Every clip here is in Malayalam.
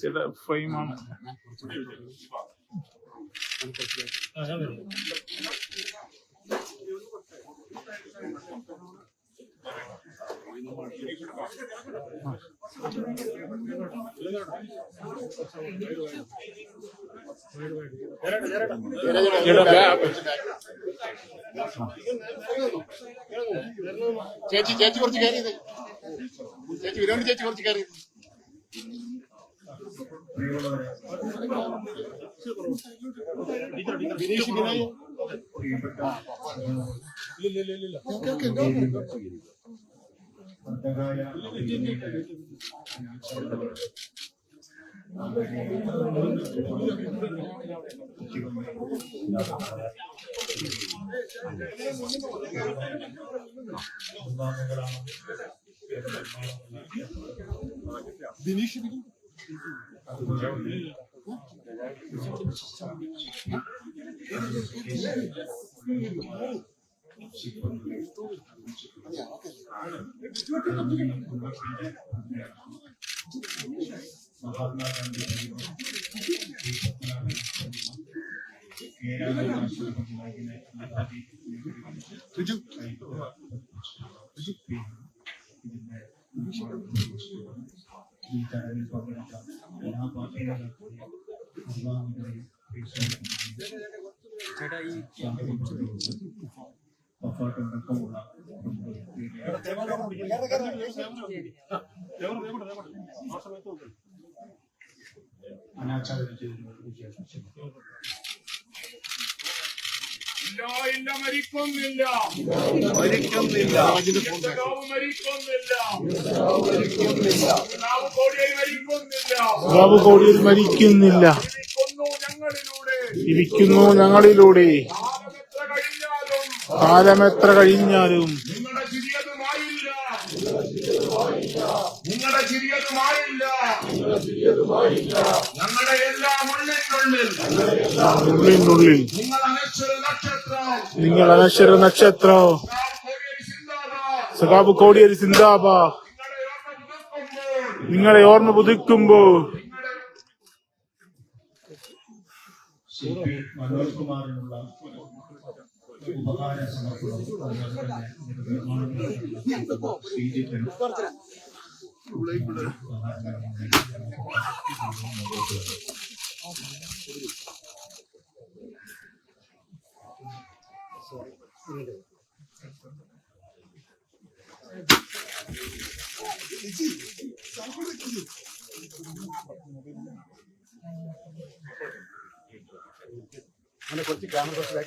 ചില ഫ്രെയിമാണ് ചേച്ചി ചേച്ചി കുറച്ച് കയറിയത് ചേച്ചി വിനോദ് ചേച്ചി കുറച്ച് കയറിയത് Bineesh Could you? Could you? ചടങ്ങിൽ പങ്കെടുത്ത എല്ലാ പാർട്ടികളും വഫാട്ടടക്കമുള്ള അനാച്ഛാദനം ചെയ്തിരുന്ന വിശേഷം ഇല്ല ഇല്ല മരിക്കുന്നില്ല. മരിക്കുന്നില്ല. ബാബു കോടിയിൽ മരിക്കുന്നില്ല. ജീവിക്കുന്നു ഞങ്ങളിലൂടെ. കാലമെത്ര കഴിഞ്ഞാലും കാലമെത്ര കഴിഞ്ഞാലും നിങ്ങളുടെ ചിരിയതുമായില്ല നിങ്ങളുടെ ചിരിയതുമായില്ല ഞങ്ങളുടെ എല്ലാം ഉള്ളിനുള്ളിൽ ഉള്ളിനുള്ളിൽ നിങ്ങൾ അനശ്വര നക്ഷത്രം. നിങ്ങൾ അനശ്വര നക്ഷത്രം. നാം കോടിയേരി സിന്ദാബാദ്. സഖാബ് കോടിയേരി സിന്ദാബ നിങ്ങളെ ഓർമ്മ പുതുക്കുമ്പോൾ. നിങ്ങളെ ഓർമ്മ പുതുക്കുമ്പോ സി പി മനോജ് കുമാറിനുള്ള ഉപഹാര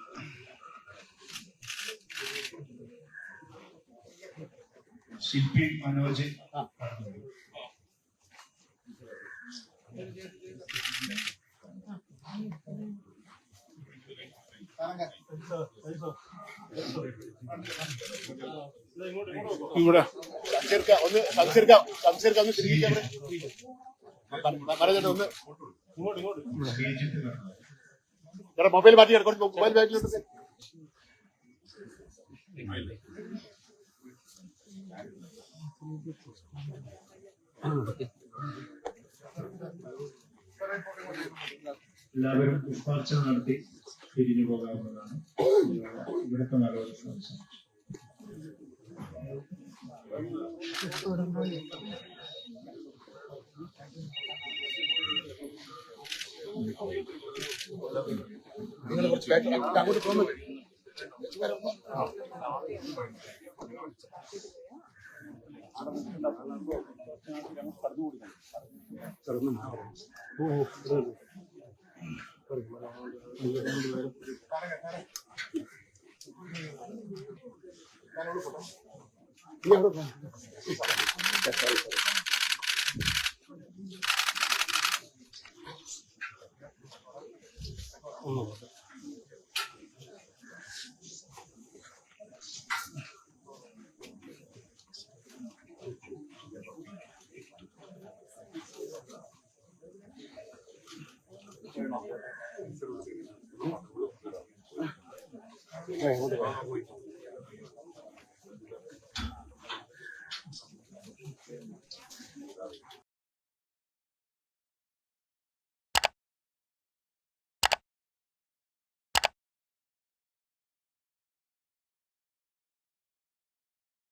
ശില്പി മനോജ്. ഇവിടെ. സംസർക്ക ഒന്ന് സംസർക്ക സംസർക്ക ഒന്ന് തിരികെ പറഞ്ഞിട്ട് ഒന്ന്. കടന്നു ഇവിടെ മൊബൈൽ മാറ്റി മൊബൈൽ ബാഗിലോട്ട് എല്ലാവരും പുഷ്പാർച്ചന നടത്തി പിരിഞ്ഞു പോകാവുന്നതാണ്. ഇവിടുത്തെ സംശയം നിങ്ങൾ കുറച്ച് ബാക്ക് Oh. 对，我得。